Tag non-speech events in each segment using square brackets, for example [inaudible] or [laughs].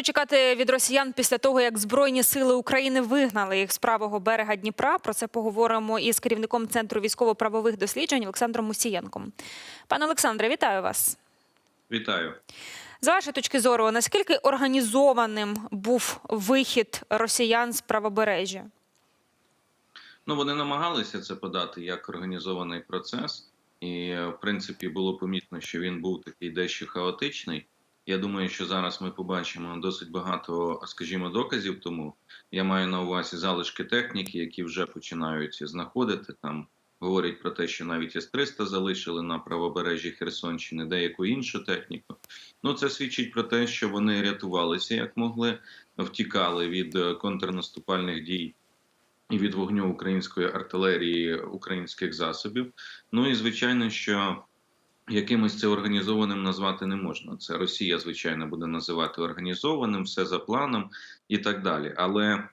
Чого чекати від росіян після того, як Збройні сили України вигнали їх з правого берега Дніпра? Про це поговоримо із керівником Центру військово-правових досліджень Олександром Мусієнком. Пане Олександре, вітаю вас. Вітаю. З вашої точки зору, наскільки організованим був вихід росіян з правобережжя? Ну вони намагалися це подати як організований процес, і в принципі було помітно, що він був такий дещо хаотичний. Я думаю, що зараз ми побачимо досить багато, скажімо, доказів. Тому я маю на увазі залишки техніки, які вже починають знаходити там. Говорять про те, що навіть С-300 залишили на правобережжі Херсонщини, деяку іншу техніку. Ну це свідчить про те, що вони рятувалися як могли, втікали від контрнаступальних дій і від вогню української артилерії українських засобів. Ну і звичайно, що якимось це організованим назвати не можна. Це Росія, звичайно, буде називати організованим, все за планом і так далі. Але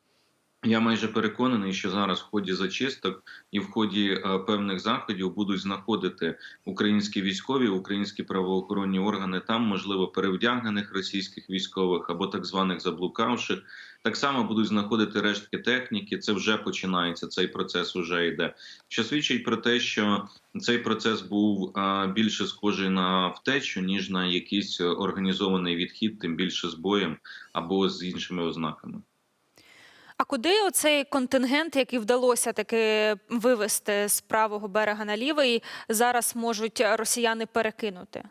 я майже переконаний, що зараз в ході зачисток і в ході е, певних заходів будуть знаходити українські військові, українські правоохоронні органи там, можливо, перевдягнених російських військових або так званих заблукавших. Так само будуть знаходити рештки техніки. Це вже починається. Цей процес вже йде. Що свідчить про те, що цей процес був е, більше схожий на втечу, ніж на якийсь організований відхід, тим більше з боєм або з іншими ознаками. А куди оцей контингент, який вдалося таки вивести з правого берега на лівий, зараз можуть росіяни перекинути?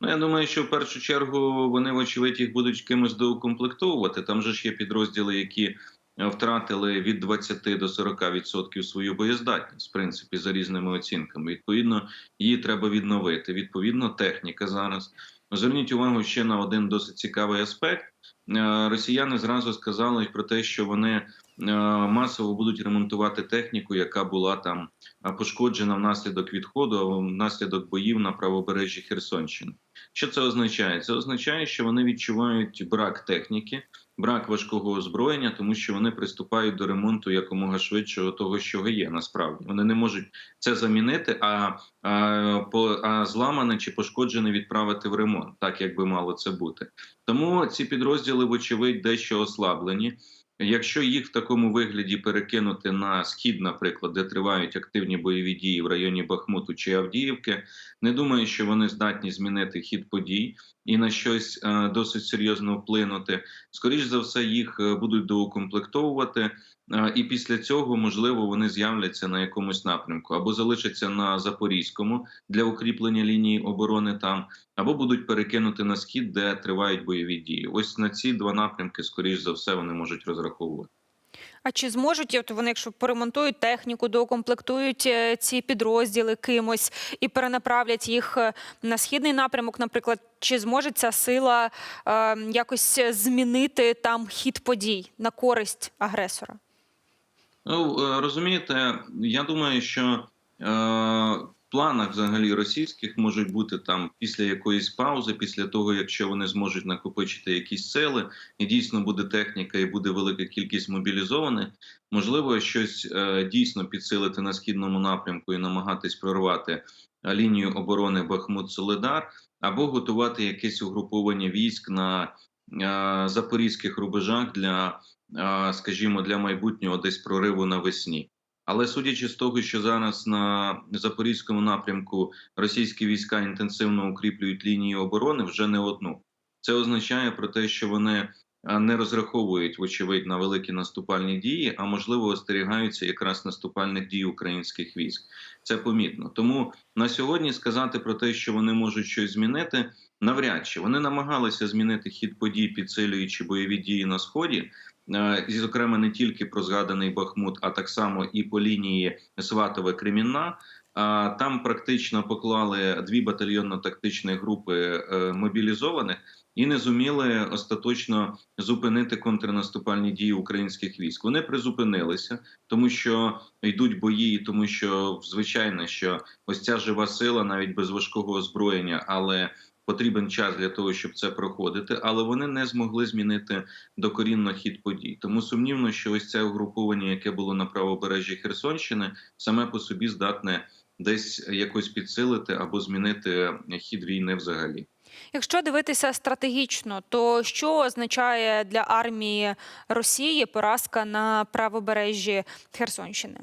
Ну, я думаю, що в першу чергу вони, вочевидь, їх будуть кимось доукомплектовувати. Там же ж є підрозділи, які е, втратили від 20 до 40% свою боєздатність, в принципі, за різними оцінками. Відповідно, її треба відновити. Відповідно, техніка зараз. Зверніть увагу ще на один досить цікавий аспект. Е, Росіяни зразу сказали про те, що вони е, масово будуть ремонтувати техніку, яка була там е, пошкоджена внаслідок відходу, або внаслідок боїв на правобережжі Херсонщини. Що це означає? Це означає, що вони відчувають брак техніки, брак важкого озброєння, тому що вони приступають до ремонту якомога швидшого того, що є. Насправді вони не можуть це замінити, а, а, по, а зламане чи пошкоджене відправити в ремонт, так як би мало це бути. Тому ці підрозділи, вочевидь, дещо ослаблені. Якщо їх в такому вигляді перекинути на схід, наприклад, де тривають активні бойові дії в районі Бахмуту чи Авдіївки, не думаю, що вони здатні змінити хід подій і на щось е, досить серйозно вплинути. Скоріше за все, їх е, будуть доукомплектовувати, е, і після цього можливо вони з'являться на якомусь напрямку або залишаться на Запорізькому для укріплення лінії оборони там, або будуть перекинути на схід, де тривають бойові дії. Ось на ці два напрямки, скоріш за все, вони можуть розраховувати. А чи зможуть от вони, якщо поремонтують техніку, доукомплектують е, ці підрозділи кимось і перенаправлять їх е, на східний напрямок, наприклад, чи зможе ця сила е, якось змінити там хід подій на користь агресора? Ну е, розумієте, я думаю, що е, планах взагалі російських можуть бути там після якоїсь паузи, після того, якщо вони зможуть накопичити якісь сили, і дійсно буде техніка, і буде велика кількість мобілізованих, можливо, щось е, дійсно підсилити на східному напрямку і намагатись прорвати е, лінію оборони Бахмут-Соледар, або готувати якесь угруповання військ на е, запорізьких рубежах для а, скажімо, для майбутнього десь прориву навесні. Але судячи з того, що зараз на запорізькому напрямку російські війська інтенсивно укріплюють лінії оборони вже не одну. Це означає про те, що вони не розраховують, вочевидь, на великі наступальні дії, а можливо остерігаються якраз наступальних дій українських військ. Це помітно. Тому на сьогодні сказати про те, що вони можуть щось змінити, навряд чи вони намагалися змінити хід подій, підсилюючи бойові дії на сході. Е, і, зокрема, не тільки про згаданий Бахмут, а так само і по лінії Сватове Кремінна. Там практично поклали дві батальйонно-тактичні групи е, мобілізованих і не зуміли остаточно зупинити контрнаступальні дії українських військ. Вони призупинилися, тому що йдуть бої, тому що звичайно, що ось ця жива сила, навіть без важкого озброєння, але Потрібен час для того, щоб це проходити, але вони не змогли змінити докорінно хід подій. Тому сумнівно, що ось це угруповання, яке було на правобережжі Херсонщини, саме по собі здатне десь якось підсилити або змінити хід війни взагалі. Якщо дивитися стратегічно, то що означає для армії Росії поразка на правобережжі Херсонщини?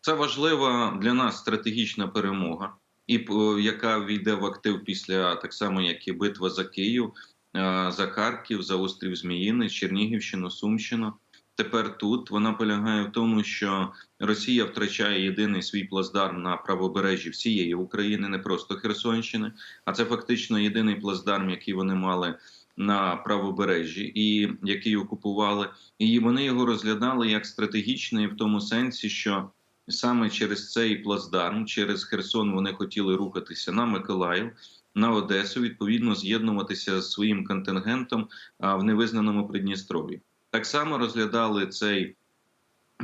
Це важлива для нас стратегічна перемога, і по- яка війде в актив після так само, як і битва за Київ, е, за Харків, за острів Зміїни, Чернігівщину, Сумщину. Тепер тут вона полягає в тому, що Росія втрачає єдиний свій плацдарм на правобережжі всієї України, не просто Херсонщини, а це фактично єдиний плацдарм, який вони мали на правобережжі, і який окупували. І вони його розглядали як стратегічний в тому сенсі, що саме через цей плацдарм, через Херсон, вони хотіли рухатися на Миколаїв, на Одесу, відповідно з'єднуватися з своїм контингентом в невизнаному Придністров'ї. Так само розглядали цей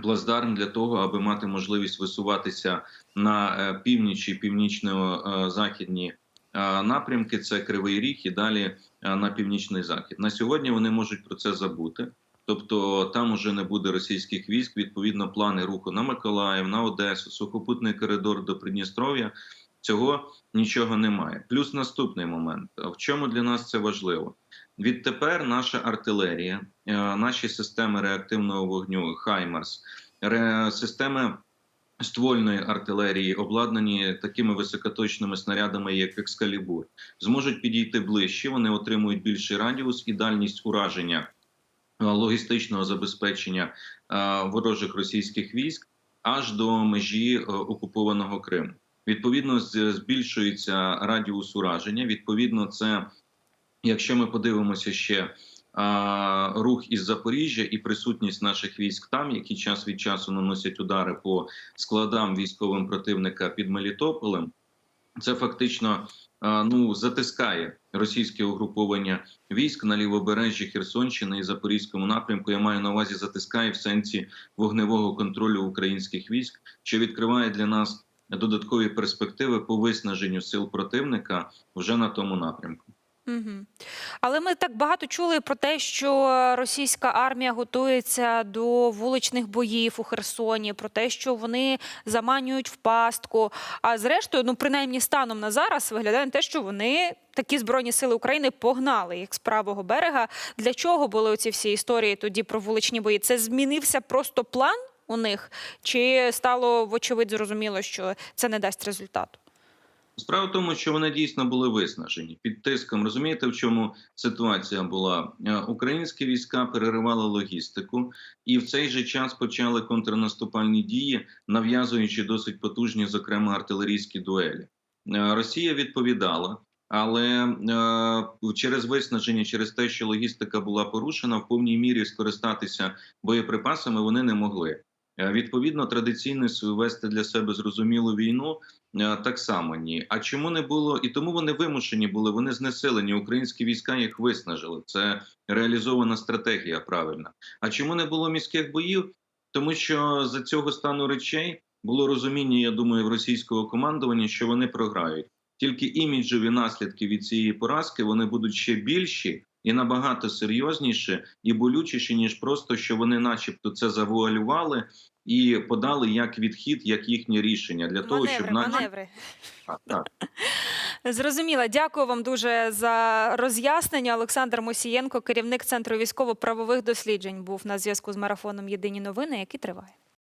плацдарм для того, аби мати можливість висуватися на е, північі, північно-західні е, напрямки. Це Кривий Ріг і далі е, на північний захід. На сьогодні вони можуть про це забути. Тобто там уже не буде російських військ. Відповідно, плани руху на Миколаїв, на Одесу, сухопутний коридор до Придністров'я. Цього нічого немає. Плюс наступний момент: в чому для нас це важливо? Відтепер наша артилерія, е, наші системи реактивного вогню Хаймарс, системи ствольної артилерії, обладнані такими високоточними снарядами, як Екскалібур, зможуть підійти ближче. Вони отримують більший радіус і дальність ураження логістичного забезпечення е, ворожих російських військ аж до межі е, окупованого Криму. Відповідно, збільшується радіус ураження. Відповідно, це якщо ми подивимося ще рух із Запоріжжя і присутність наших військ там, які час від часу наносять удари по складам військовим противника під Мелітополем, це фактично ну затискає російське угруповання військ на лівобережжі Херсонщини і Запорізькому напрямку. Я маю на увазі затискає в сенсі вогневого контролю українських військ, що відкриває для нас додаткові перспективи по виснаженню сил противника вже на тому напрямку. Угу. Але ми так багато чули про те, що російська армія готується до вуличних боїв у Херсоні, про те, що вони заманюють в пастку. А зрештою, ну принаймні станом на зараз виглядає на те, що вони такі збройні сили України погнали їх з правого берега. Для чого були оці всі історії тоді про вуличні бої? Це змінився просто план у них, чи стало вочевидь зрозуміло, що це не дасть результату? Справа в тому, що вони дійсно були виснажені під тиском. Розумієте, в чому ситуація була? Е, Українські війська переривали логістику, і в цей же час почали контрнаступальні дії, нав'язуючи досить потужні, зокрема артилерійські дуелі. Е, Росія відповідала. Але е, через виснаження, через те, що логістика була порушена, в повній мірі скористатися боєприпасами вони не могли. Е, Відповідно, традиційно вести для себе зрозумілу війну е, так само ні. А чому не було? І тому вони вимушені були, вони знесилені. Українські війська їх виснажили. Це реалізована стратегія правильна. А чому не було міських боїв? Тому що за цього стану речей було розуміння, я думаю, в російського командування, що вони програють. Тільки іміджові наслідки від цієї поразки вони будуть ще більші і набагато серйозніші і болючіші, ніж просто що вони, начебто, це завуалювали і подали як відхід, як їхнє рішення для того, щоб маневри. Так. [laughs] Зрозуміла. Дякую вам дуже за роз'яснення. Олександр Мосієнко, керівник центру військово-правових досліджень, був на зв'язку з марафоном Єдині новини, який триває.